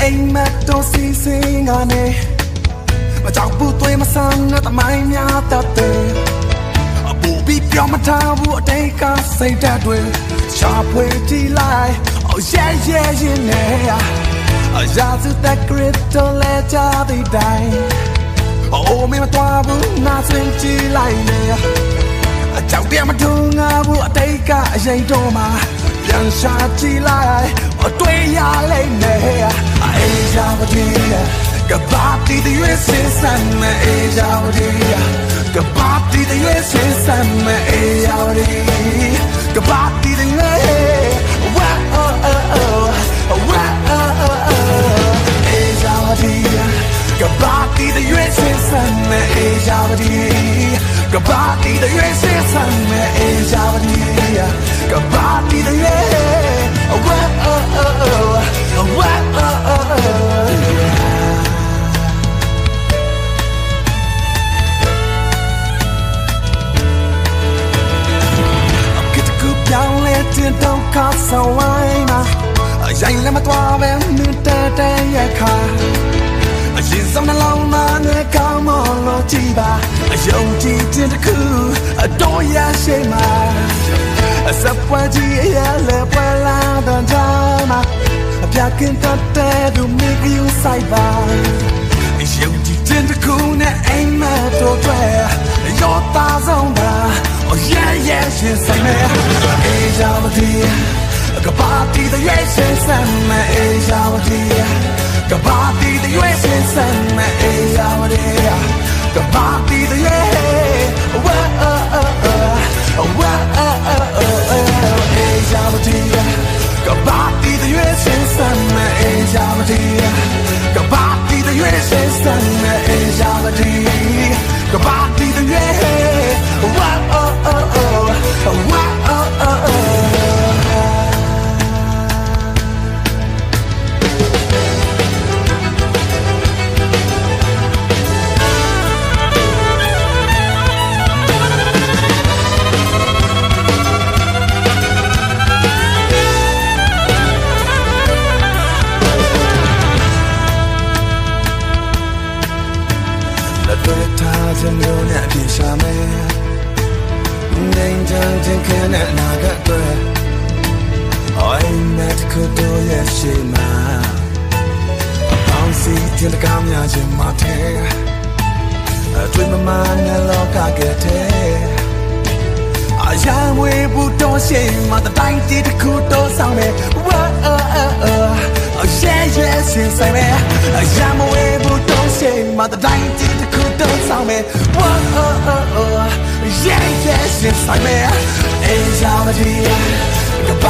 လက်တော်စီစင်ကနေမကြောက်ဘူးသွေးမဆန်းတဲ့တမိုင်းများတတ်တဲ့အပူပြီးပြောင်းမထားဘူးအတိတ်ကစိတ်ဓာတ်တွေရှာဖွေကြည့်လိုက် oh yeah yeah yeah နဲ့အရာစုတဲ့ grit တော်လဲကြတဲ့တိုင်း oh မင်းမတော်ဘူးနာစင်ကြည့်လိုက်လေအကြောက်တရားမထုံငါဘူးအတိတ်ကအရင်တော့မှာ ပြန်ရှာကြည့်လိုက်အတွေ့ရလိမ့်မယ်အေးရှာမကြည့်ကဘာတီးတဲ့ဆင်းဆန်မအေးရှာမကြည့်ကဘာတီးတဲ့ဆင်းဆန်မအေးရှာမကြည့်ကဘာတီးတဲ့ဝါအိုအိုအိုဝါအိုအိုအိုအေးရှာမကြည့်ကဘာတီးတဲ့ဆင်းဆန်မအေးရှာမကြည့် ကဘာတီးတဲ့ဆင်းဆန်မအေးရှာမကြည့်ကဘာတီးတဲ့ဝါအိုအိုအိုဝါအိုအိုအိုကတကူပြောင်းလဲတင်တော့ခါဆောင်ဝိုင်းမှာအရင်လည်းမတော်ပဲမြင်တဲ့တဲ့ရခါအရင်ဆုံးနှလုံးသားနဲ့ကောင်းမလို့ကြည်ပါအ ယုံကြည်ခြင်းတစ်ခုအတော်ရရှိမှာအစပွဲကြီးအရာလည်းပွဲလာတဲ့ကြမှာအပြကင်တတ်တဲ့သူမိကယူဆိုင်ပါယုံကြည်ခြင်းတစ်ခုနဲ့အိမ်မက်တို့တွေရောသားဆုံးတာ Oh yeah yeah ရှင်ဆိုင်မဲအေးကြပါတီကပါတီတဲ့ရဲ့ရှင်ဆိုင်မဲအေးကြပါတီကပါတီတဲ့ရဲ့ရှင်ဆိုင်မဲအေးကြပါတီက ပါတီတဲ့ရဲ့ဝါ လက်တွေ့ထားခြင်းမျိုးနဲ့အပြည့်ရှာမယ်နေကြခြင်းခဲနဲ့နာကအတွက်အိုင်မက်ကိုတော့ရဲ့ရှိမှာပေါင်းစီတင်ကမ်းများခြင်းမထဲအတွင်းမမနဲ့လောကကတဲ့အာရံဝေဘူးတော့ရှိမှာတိုင်းတီတစ်ခုတော့ဆောင်မယ်ဝါအာအာအာရဲရဲစင်ဆိုင်မယ်အာရံဝေဘူးတော့ရှိမှာတိုင်းတီတစ်ခုတော့ ဆောင်မယ်ဝါအာအာအာရဲရဲစင်ဆိုင်မယ်အေးရှာမတီကဘာတီတဲ့ရွေးစင်ဆိုင်မယ်အေးရှာမတီကဘာ